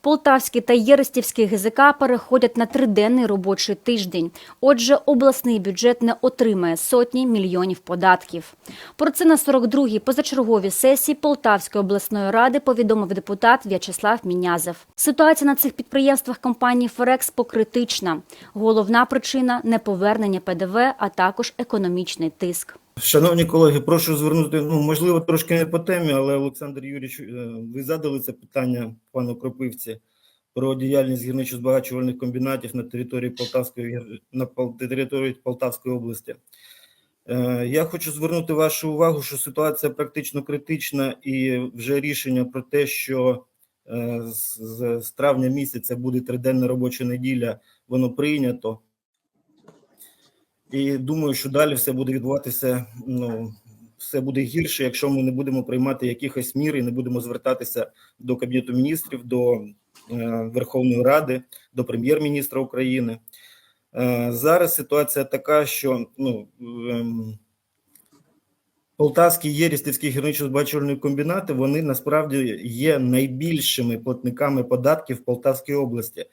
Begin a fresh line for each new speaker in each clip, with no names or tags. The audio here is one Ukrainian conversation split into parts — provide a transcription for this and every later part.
Полтавський та Єрестівський ГЗК переходять на триденний робочий тиждень. Отже, обласний бюджет не отримає сотні мільйонів податків. Про це на 42-й позачерговій сесії Полтавської обласної ради повідомив депутат В'ячеслав Мінязев. Ситуація на цих підприємствах компанії Ферекспо критична. Головна причина неповернення ПДВ, а також економічний тиск.
Шановні колеги, прошу звернути, ну, можливо, трошки не по темі, але Олександр Юрійович, е, ви задали це питання пану Кропивці про діяльність гірничо-збагачувальних комбінатів на території Полтавської, на території Полтавської області. Е, Я хочу звернути вашу увагу, що ситуація практично критична і вже рішення про те, що е, з травня місяця буде триденна робоча неділя, воно прийнято. І думаю, що далі все буде відбуватися. Ну все буде гірше, якщо ми не будемо приймати якихось мір і не будемо звертатися до кабінету міністрів, до е, Верховної Ради, до прем'єр-міністра України. Е, зараз ситуація така, що ну ем, Полтавські Єрістівські гірничо-збагачувальні комбінати вони насправді є найбільшими платниками податків в Полтавській області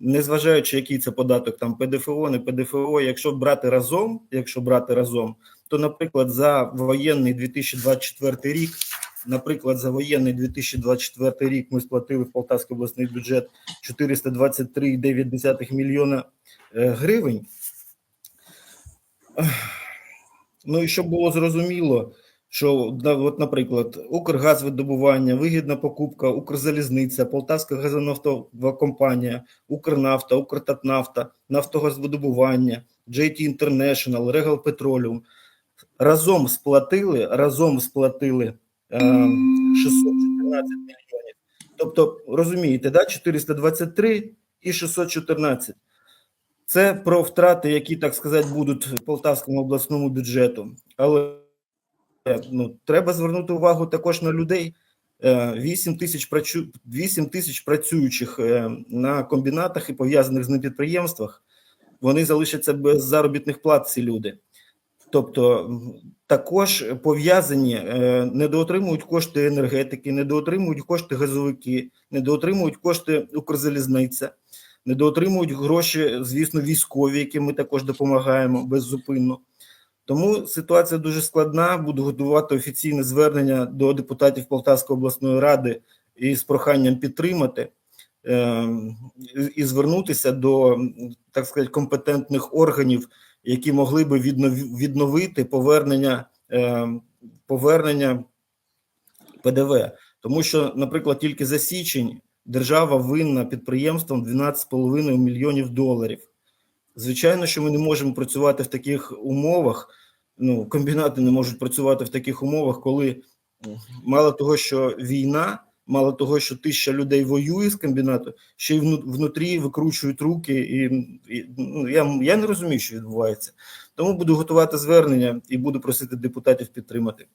незважаючи, який це податок, там ПДФО, не ПДФО, якщо брати разом, якщо брати разом, то, наприклад, за воєнний 2024 рік, наприклад, за воєнний 2024 рік ми сплатили в Полтавський обласний бюджет 423,9 мільйона е, гривень. Ну і щоб було зрозуміло, що от, наприклад, Укргазвидобування, вигідна покупка, Укрзалізниця, Полтавська газонафтова компанія, Укрнафта, Укртатнафта, Нафтогазвидобування, JT International, Regal Petroleum разом сплатили, разом сплатили е, 614 мільйонів. Тобто, розумієте, да, 423 і 614. Це про втрати, які, так сказати, будуть Полтавському обласному бюджету. Але ну, треба звернути увагу також на людей. Е, 8 тисяч, працю- 8 тисяч працюючих е, на комбінатах і пов'язаних з ним підприємствах, вони залишаться без заробітних плат, ці люди. Тобто також пов'язані, е, недоотримують кошти енергетики, недоотримують кошти газовики, недоотримують кошти Укрзалізниця, недоотримують гроші, звісно, військові, яким ми також допомагаємо беззупинно. Тому ситуація дуже складна. Буду готувати офіційне звернення до депутатів Полтавської обласної ради із проханням підтримати е, і звернутися до так сказати компетентних органів, які могли би віднов- відновити повернення, е, повернення ПДВ. Тому що, наприклад, тільки за січень держава винна підприємствам 12,5 мільйонів доларів. Звичайно, що ми не можемо працювати в таких умовах. Ну, комбінати не можуть працювати в таких умовах, коли мало того, що війна, мало того, що тисяча людей воює з комбінату, ще й внутрі викручують руки, і, і ну, я, я не розумію, що відбувається. Тому буду готувати звернення і буду просити депутатів підтримати.